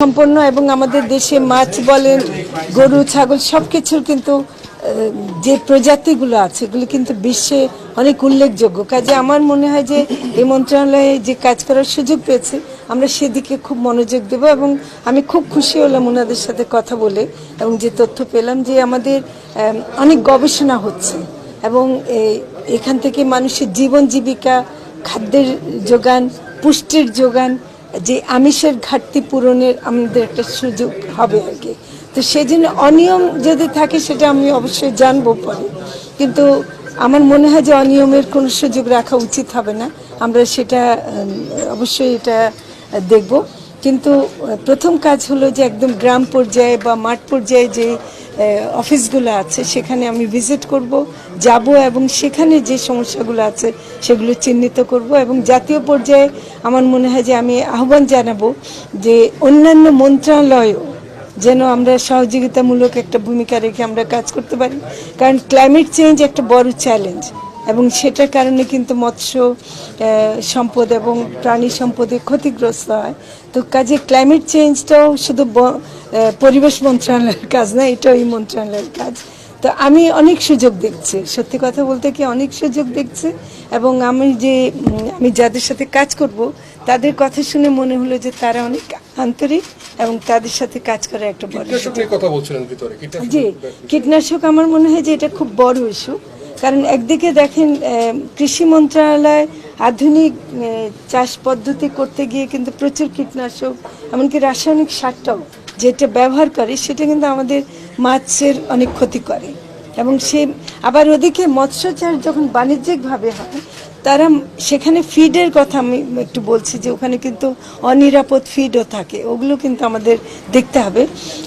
সম্পন্ন এবং আমাদের দেশে মাছ বলেন, গরু, ছাগল সব কিছুর কিন্তু যে প্রজাতিগুলো আছে, এগুলো কিন্তু বিশ্বে অনেক উল্লেখযোগ্য। কাজে আমার মনে হয় যে এই মন্ত্রণালয়ে যে কাজ করার সুযোগ পেয়েছে, আমরা সেদিকে খুব মনোযোগ দেব এবং আমি খুব খুশি হলাম ওনাদের সাথে কথা বলে এবং যে তথ্য পেলাম যে আমাদের অনেক গবেষণা হচ্ছে এবং এখান থেকে মানুষের জীবন জীবিকা, খাদ্যের যোগান, পুষ্টির যোগান যে আমিষের ঘাটতি পূরণের আমাদের একটা সুযোগ হবে আর কি। তো সেই জন্য অনিয়ম যদি থাকে সেটা আমি অবশ্যই জানব পরে। কিন্তু আমার মনে হয় যে অনিয়মের কোনো সুযোগ রাখা উচিত হবে না। আমরা সেটা অবশ্যই এটা দেখব। কিন্তু প্রথম কাজ হলো যে একদম গ্রাম পর্যায়ে বা মাঠ পর্যায়ে যে অফিসগুলো আছে, সেখানে আমি ভিজিট করব, যাব এবং সেখানে যে সমস্যাগুলো আছে সেগুলো চিহ্নিত করব এবং জাতীয় পর্যায়ে আমার মনে হয় যে আমি আহ্বান জানাব যে অন্যান্য মন্ত্রণালয়ও যেন আমরা সহযোগিতামূলক একটা ভূমিকা রেখে আমরা কাজ করতে পারি। কারণ ক্লাইমেট চেঞ্জ একটা বড় চ্যালেঞ্জ এবং সেটার কারণে কিন্তু মৎস্য সম্পদ এবং প্রাণী সম্পদে ক্ষতিগ্রস্ত হয়। তো কাজে ক্লাইমেট চেঞ্জটাও শুধু পরিবেশ মন্ত্রণালয়ের কাজ না এটাও এই মন্ত্রণালয়ের কাজ। তো আমি অনেক সুযোগ দেখছি সত্যি কথা বলতে কি অনেক সুযোগ দেখছি এবং আমি যে আমি যাদের সাথে কাজ করব তাদের কথা শুনে মনে হলো যে তারা অনেক আন্তরিক এবং তাদের সাথে কাজ করার একটা বড় কথা বলছিলেন ভিতরে কীটনাশক জি কীটনাশক আমার মনে হয় যে এটা খুব বড় ইস্যু কারণ একদিকে দেখেন কৃষি মন্ত্রণালয় আধুনিক চাষ পদ্ধতি করতে গিয়ে কিন্তু প্রচুর কীটনাশক এমনকি রাসায়নিক সারটাও যেটা ব্যবহার করে সেটা কিন্তু আমাদের মাছের অনেক ক্ষতি করে। এবং সে আবার ওদিকে মৎস্য চাষ যখন বাণিজ্যিকভাবে হয়, তারা সেখানে ফিডের কথা আমি একটু বলছি যে ওখানে কিন্তু অনিরাপদ ফিডও থাকে, ওগুলো কিন্তু আমাদের দেখতে হবে।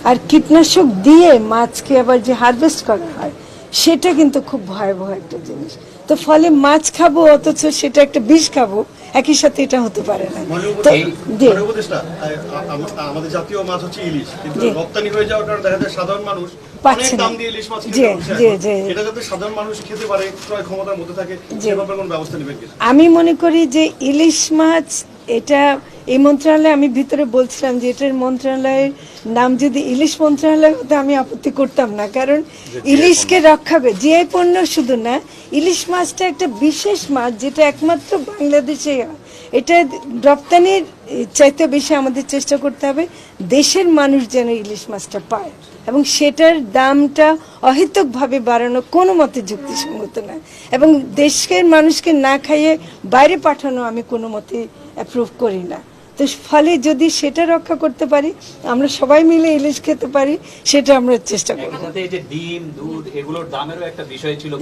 আর কীটনাশক দিয়ে মাছকে আবার যে হারভেস্ট করা হয়, সেটা কিন্তু খুব ভয়াবহ একটা জিনিস। তো ফলে মাছ খাব অথচ সেটা একটা বিষ খাব একই সাথে এটা হতে পারে না। তো আমাদের জাতীয় মাছ হচ্ছে ইলিশ কিন্তু রপ্তানি হয়ে যাওয়ার কারণে দেখা যায় সাধারণ মানুষ পাচ্ছে না। জি, জি, এখন। জি। সাধারণ মানুষ খেতে পারে ক্রয় ক্ষমতার মধ্যে থাকে জি। সে ব্যাপারে কোনো ব্যবস্থা নেবেন আমি মনে করি যে ইলিশ মাছ এটা এই মন্ত্রণালয়ে আমি ভিতরে বলছিলাম যে এটার মন্ত্রণালয়ের নাম যদি ইলিশ মন্ত্রণালয় হতো আমি আপত্তি করতাম না কারণ ইলিশকে রক্ষা করে জিআই পণ্য শুধু না ইলিশ মাছটা একটা বিশেষ মাছ যেটা একমাত্র বাংলাদেশে এটা রপ্তানির চাইতে বেশি আমাদের চেষ্টা করতে হবে দেশের মানুষ যেন ইলিশ মাছটা পায় এবং সেটার দামটা অহেতুকভাবে বাড়ানো কোনো মতে যুক্তিসঙ্গত না এবং দেশের মানুষকে না খাইয়ে বাইরে পাঠানো আমি কোনো মতে অ্যাপ্রুভ করি না। তো ফলে যদি সেটা রক্ষা করতে পারি আমরা সবাই মিলে ইলিশ খেতে পারি সেটা আমরা চেষ্টা করব। এই যে ডিম দুধ এগুলোর দামেরও একটা বিষয় ছিল।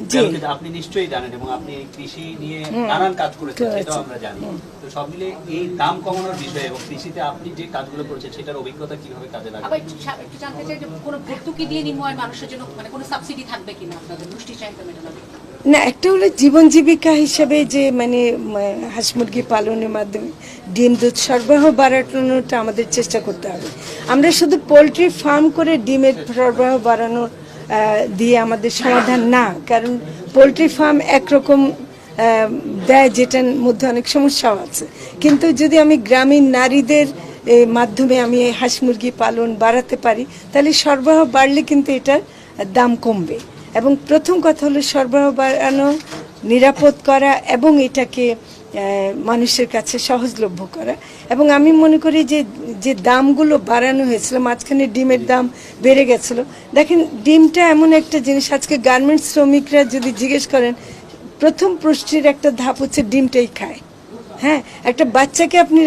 আপনি নিশ্চয়ই জানেন এবং আপনি কৃষি নিয়ে নানান কাজ করেছেন করেছি। সেটাও আমরা জানি। তো সব মিলে এই দাম কমানোর বিষয় এবং কৃষিতে আপনি যে কাজগুলো করেছেন সেটার অভিজ্ঞতা কীভাবে কাজে লাগে আবার একটু একটু জানতে চাই যে কোনো ভর্তুকি দিয়ে নির্ময় মানুষের জন্য মানে কোনো সাবসিডি থাকবে কিনা আপনাদের? পুষ্টি চাহিদা মেটানোর? না একটা হলো জীবন জীবিকা হিসেবে যে মানে হাঁস মুরগি পালনের মাধ্যমে ডিম দুধ সরবরাহ বাড়ানোটা আমাদের চেষ্টা করতে হবে। আমরা শুধু পোলট্রি ফার্ম করে ডিমের সরবরাহ বাড়ানোর আহ, দিয়ে আমাদের সমাধান না কারণ পোলট্রি ফার্ম একরকম দেয় যেটার মধ্যে অনেক সমস্যাও আছে। কিন্তু যদি আমি গ্রামীণ নারীদের মাধ্যমে আমি হাঁস মুরগি পালন বাড়াতে পারি তাহলে সরবরাহ বাড়লে কিন্তু এটার দাম কমবে। এবং প্রথম কথা হলো সরবরাহ বাড়ানো, নিরাপদ করা এবং এটাকে মানুষের কাছে সহজলভ্য করা। এবং আমি মনে করি যে যে দামগুলো বাড়ানো হয়েছিল, মাঝখানে ডিমের দাম বেড়ে গেছিল। দেখেন, ডিমটা এমন একটা জিনিস, আজকে গার্মেন্টস শ্রমিকরা যদি জিজ্ঞেস করেন, প্রথম পুষ্টির একটা ধাপ হচ্ছে ডিমটাই খায়। হ্যাঁ একটা বাচ্চাকে আপনি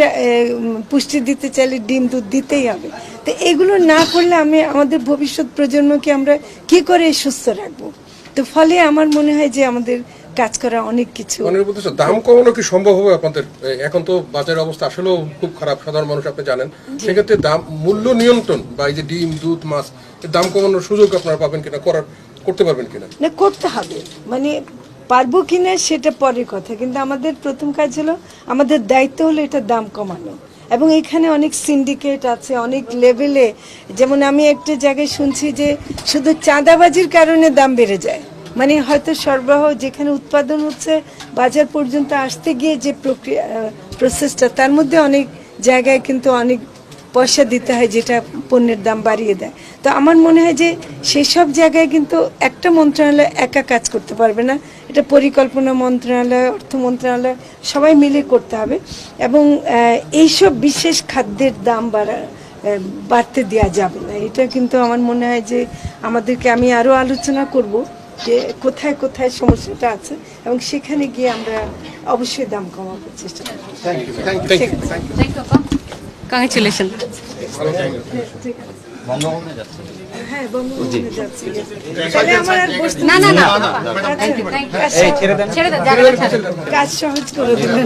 পুষ্টি দিতে চাইলে ডিম দুধ দিতেই হবে। তো এগুলো না করলে আমি আমাদের ভবিষ্যৎ প্রজন্মকে আমরা কি করে সুস্থ রাখব? তো ফলে আমার মনে হয় যে আমাদের কাজ করা অনেক কিছু দাম কমানো কি সম্ভব হবে আপনাদের? এখন তো বাজারের অবস্থা আসলেও খুব খারাপ সাধারণ মানুষ আপনি জানেন। সেক্ষেত্রে দাম মূল্য নিয়ন্ত্রণ বা এই যে ডিম দুধ মাছ দাম কমানোর সুযোগ আপনারা পাবেন কিনা? করার করতে পারবেন কিনা? না করতে হবে। মানে পারব কিনা সেটা পরের কথা। কিন্তু আমাদের প্রথম কাজ হলো, আমাদের দায়িত্ব হলো এটা দাম কমানো। এবং এখানে অনেক সিন্ডিকেট আছে, অনেক লেভেলে যেমন আমি একটা জায়গায় শুনছি যে শুধু চাঁদাবাজির কারণে দাম বেড়ে যায়। মানে হয়তো সরবরাহ যেখানে উৎপাদন হচ্ছে, বাজার পর্যন্ত আসতে গিয়ে যে প্রক্রিয়া প্রসেসটা তার মধ্যে অনেক জায়গায় কিন্তু অনেক পয়সা দিতে হয় যেটা পণ্যের দাম বাড়িয়ে দেয়। তো আমার মনে হয় যে সেসব জায়গায় কিন্তু একটা মন্ত্রণালয় একা কাজ করতে পারবে না। এটা পরিকল্পনা মন্ত্রণালয় অর্থ মন্ত্রণালয় সবাই মিলে করতে হবে এবং এইসব বিশেষ খাদ্যের দাম বাড়া বাড়তে দেওয়া যাবে না। এটা কিন্তু আমার মনে হয় যে আমাদেরকে আমি আরও আলোচনা করব যে কোথায় কোথায় সমস্যাটা আছে এবং সেখানে গিয়ে আমরা অবশ্যই দাম কমাবার চেষ্টা করব। থ্যাংক ইউ থ্যাংক ইউ আপা কংগ্রেচুলেশন বঙ্গভবনে যাচ্ছে হ্যাঁ বঙ্গবন্ধু যাচ্ছি তাহলে আমার আর বসতে না না না আচ্ছা, থ্যাংক ইউ থ্যাংক ইউ কাজ ছেড়ে দেন ছেড়ে দেন কাজ সহজ করে দিলেন